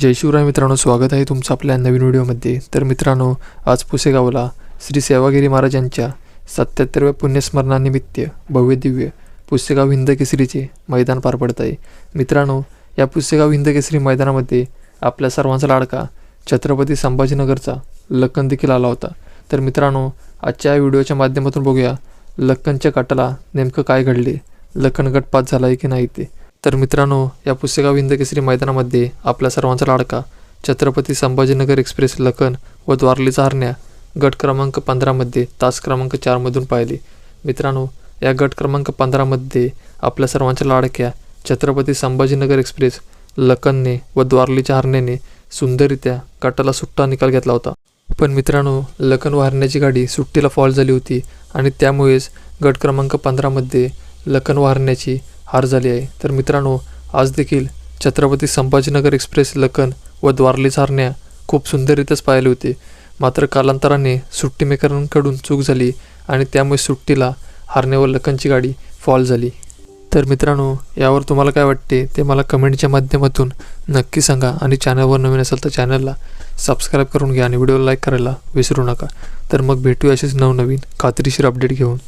जय शिवराय मित्रांनो स्वागत आहे तुमचं आपल्या नवीन व्हिडिओमध्ये. तर मित्रांनो आज पुसेगावला श्री सेवागिरी महाराजांच्या सत्याहत्तरव्या पुण्यस्मरणानिमित्त भव्य दिव्य पुसेगाव हिंद केसरीचे मैदान पार पडत आहे. मित्रांनो या पुसेगाव हिंद केसरी मैदानामध्ये आपल्या सर्वांचा लाडका छत्रपती संभाजीनगरचा लक्कन देखील आला होता. तर मित्रांनो आजच्या व्हिडिओच्या माध्यमातून बघूया लक्कनच्या काटाला नेमकं काय घडले? लक्कन गट पास झाला आहे की नाही ते? तर मित्रांनो या पुस्तकाविंद केसरी मैदानामध्ये आपल्या सर्वांचा लाडका छत्रपती संभाजीनगर एक्सप्रेस लखन व द्वारलीचा हरण्या गट क्रमांक पंधरामध्ये तास क्रमांक चारमधून पाहिले. मित्रांनो या गट क्रमांक पंधरामध्ये आपल्या सर्वांच्या लाडक्या छत्रपती संभाजीनगर एक्सप्रेस लखनने व द्वारलीच्या हरण्याने सुंदररित्या गटाला सुट्टा निकाल घेतला होता. पण मित्रांनो लखन व हरण्याची गाडी सुट्टीला फॉल झाली होती आणि त्यामुळेच गट क्रमांक पंधरामध्ये लखन व हरण्याची हार झाली आहे. तर मित्रांनो आज देखील छत्रपती संभाजीनगर एक्सप्रेस लखन व द्वारली झारण्या खूप सुंदररित्याच पाहिले होते. मात्र कालांतराने सुट्टीमेकरांकडून चूक झाली आणि त्यामुळे सुट्टीला हारणे व लखनची गाडी फॉल झाली. तर मित्रांनो यावर तुम्हाला काय वाटते ते मला कमेंटच्या माध्यमातून नक्की सांगा आणि चॅनलवर नवीन असेल तर चॅनलला सबस्क्राईब करून घ्या आणि व्हिडिओला लाईक करायला विसरू नका. तर मग भेटूया असेच नवनवीन खात्रीशीर अपडेट घेऊन.